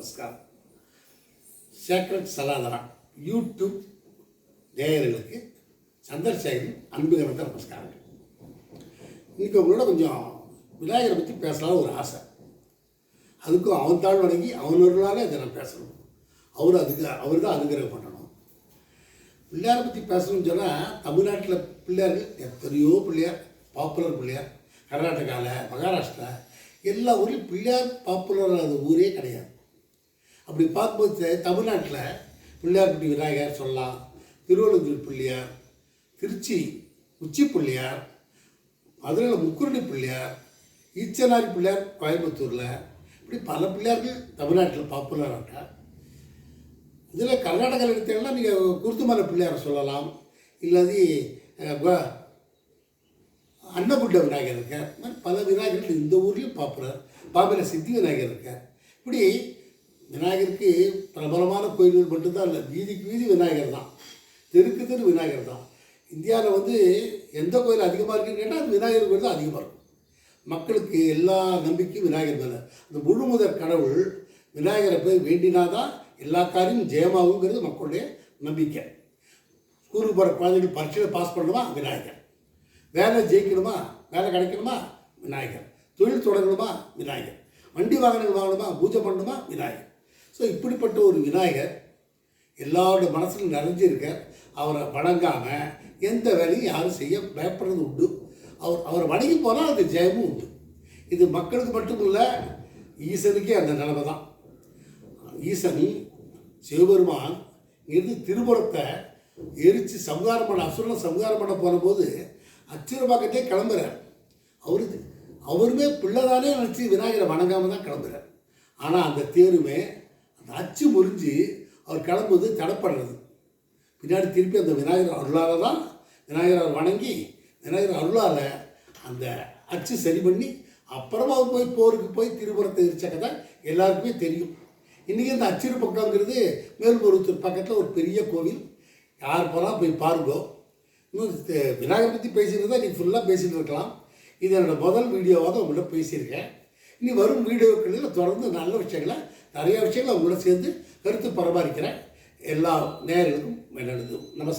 நமஸ்காரம். Sacred சலாதரா YouTube நேயர்களுக்கு சந்திரசேகரின் அன்பு கலந்த நமஸ்காரங்கள். இன்னைக்கு உங்களோட கொஞ்சம் விநாயகரை பற்றி பேசலாம் ஒரு ஆசை. அதுக்கும் அவன் தாழ் வணங்கி அவனவர்களால் அதை நான் பேசணும். அவர் அதுக்கு அவர் தான் அனுகிரகம் பண்ணணும். பிள்ளையாரை பற்றி பேசணும்னு சொன்னால் தமிழ்நாட்டில் பிள்ளையார்கள் எத்தனையோ பிள்ளையார் பாப்புலர் பிள்ளையார் கர்நாடகாவில் மகாராஷ்டிரா எல்லா ஊர்லேயும் பிள்ளையார் பாப்புலர் ஆகாத ஊரே கிடையாது. அப்படி பார்க்கும்போது தமிழ்நாட்டில் பிள்ளையார்பட்டி விநாயகர் சொல்லலாம் திருவள்ளூர் பிள்ளையார் திருச்சி உச்சி பிள்ளையார் மதுரையில் முக்குருணி பிள்ளையார் ஈச்சனாரி பிள்ளையார் கோயம்புத்தூரில். இப்படி பல பிள்ளையார்கள் தமிழ்நாட்டில் பாப்புலராக இருக்கார் இதில் கர்நாடகாவில் எடுத்தீங்கன்னா நீங்கள் குருத்துமலை பிள்ளையார் சொல்லலாம். இல்லாதி அன்னகுண்ட விநாயகர் இருக்கார். இந்த மாதிரி பல விநாயகர்கள் இந்த ஊர்லேயும் பாப்புலர் பாம்பேயில் சித்தி விநாயகர் இருக்கார். இப்படி விநாயகருக்கு பிரபலமான கோயில்கள் மட்டும்தான் இல்லை வீதிக்கு வீதி விநாயகர் தான். தெருக்கு தெரு விநாயகர் தான். இந்தியாவில் வந்து எந்த கோயில் அதிகமாக இருக்குன்னு கேட்டால் அது விநாயகர் கோயில் தான் அதிகமாக இருக்கும். மக்களுக்கு எல்லா நம்பிக்கையும் விநாயகர் மேலே. அந்த முழு முதற் கடவுள் விநாயகரை போய் வேண்டினாதான் எல்லா காரியமும் ஜெயமாகுங்கிறது மக்களுடைய நம்பிக்கை. ஸ்கூலுக்கு போகிற குழந்தைகள் பரீட்சையில் பாஸ் பண்ணணுமா? விநாயகர். வேலை ஜெயிக்கணுமா? வேலை கிடைக்கணுமா? விநாயகர். தொழில் தொடங்கணுமா விநாயகர். வண்டி வாகனங்கள் வாங்கணுமா? பூஜை பண்ணணுமா? விநாயகர். ஸோ இப்படிப்பட்ட ஒரு விநாயகர் எல்லாரோட மனசிலும் நிறைஞ்சிருக்கார் அவரை வணங்காமல் எந்த வேலையும் யாரும் செய்ய பயப்படுறது உண்டு. அவர் அவரை வணங்கி போனால் அது ஜெயமும் உண்டு. இது மக்களுக்கு மட்டும் இல்லை ஈசனுக்கே அந்த நிலைமை தான். ஈசன் சிவபெருமான் இருந்து திருபுறத்தை எரித்து சம்ஹாரம் பண்ண அசுரனை சம்ஹாரம் பண்ண போனபோது அச்சுரபாக்கத்தே கிளம்புறார். அவரு அவருமே பிள்ளைதானே நினச்சி விநாயகரை வணங்காமல் தான் கிளம்புறார். ஆனால் அந்த தேருமே அந்த அச்சு முறிஞ்சு அவர் கிளம்புவது தடப்படுறது. பின்னாடி திருப்பி அந்த விநாயகர் அருளால் தான் விநாயகர் வணங்கி விநாயகர் அருளால் அந்த அச்சு சரி பண்ணி அப்புறமா அவர் போய் போருக்கு போய் திருப்புறத்தை எரிச்ச கதை எல்லாருக்குமே தெரியும். இன்றைக்கி இந்த அச்சிறு பக்கங்கிறது மேல்மருவத்தூர் பக்கத்தில் ஒரு பெரிய கோவில். யார் போனால் போய் பாருங்கோ. இன்னும் விநாயகர் பற்றி பேசியிருந்தா நீ ஃபுல்லாக பேசிகிட்டு இருக்கலாம். இது என்னோடய முதல் வீடியோவாக தான் உங்கள்கிட்ட பேசியிருக்கேன். இனி வரும் வீடியோக்களில் தொடர்ந்து நல்ல விஷயங்களை நிறைய விஷயங்கள் உங்களோட சேர்ந்து கருத்து பராமரிக்கிறேன் எல்லா நேர்களுக்கும் நல்லது நமஸ்காரம்.